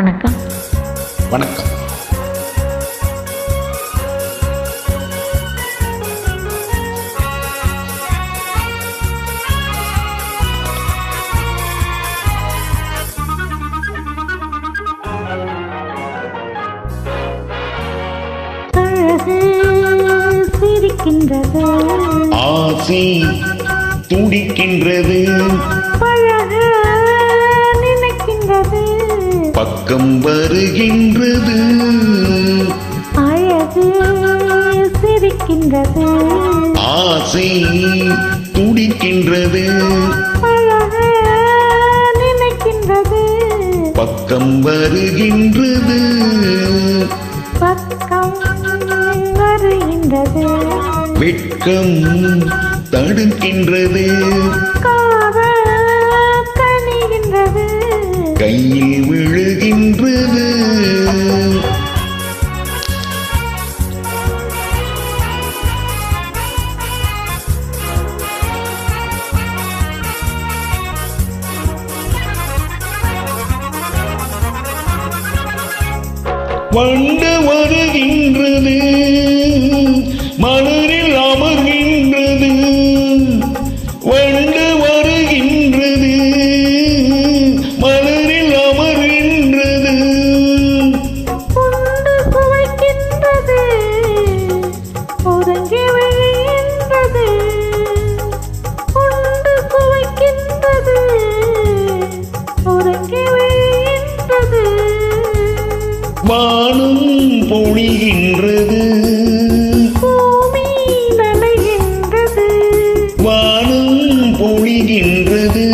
வணக்கம். வணக்கம். ஆசை துடிக்கின்றது. பக்கம் வருகின்றது. அழகு சிரிக்கின்றது. ஆசை துடிக்கின்றது. நினைக்கின்றது. பக்கம் வருகின்றது. பக்கம் வருகின்றது. வெட்கம் தடுக்கின்றது. கையில் வண்டு வருகின்ற பொழிகின்றது வானம் பொழிகின்றது.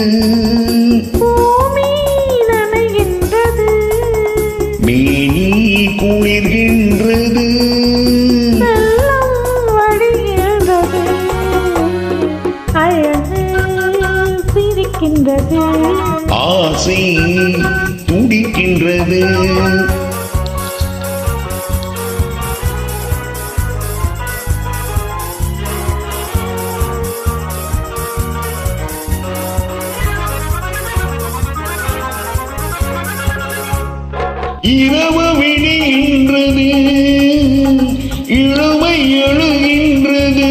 மேனி குளிர்கின்றது. ஆசை துடிக்கின்றது. இரவு விடுகின்றது. இளமை எழுகின்றது.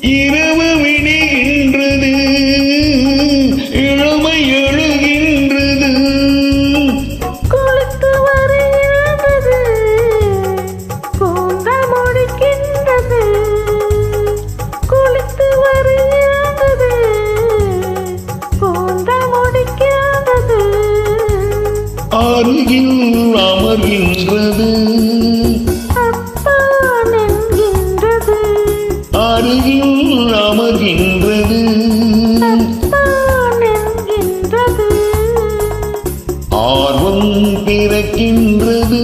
இரவு விடுகின்றது. அருகில் அமர்கின்றது. அருகில் அமர்கின்றது. ஆர்வம் பிறக்கின்றது.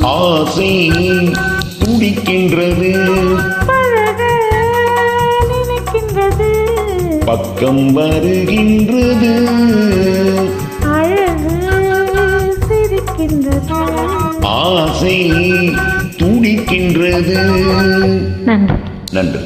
ஆசை துடிக்கின்றது. பக்கம் வருகின்றது. ஆசை துடிக்கின்றது. நன்றி. நன்றி.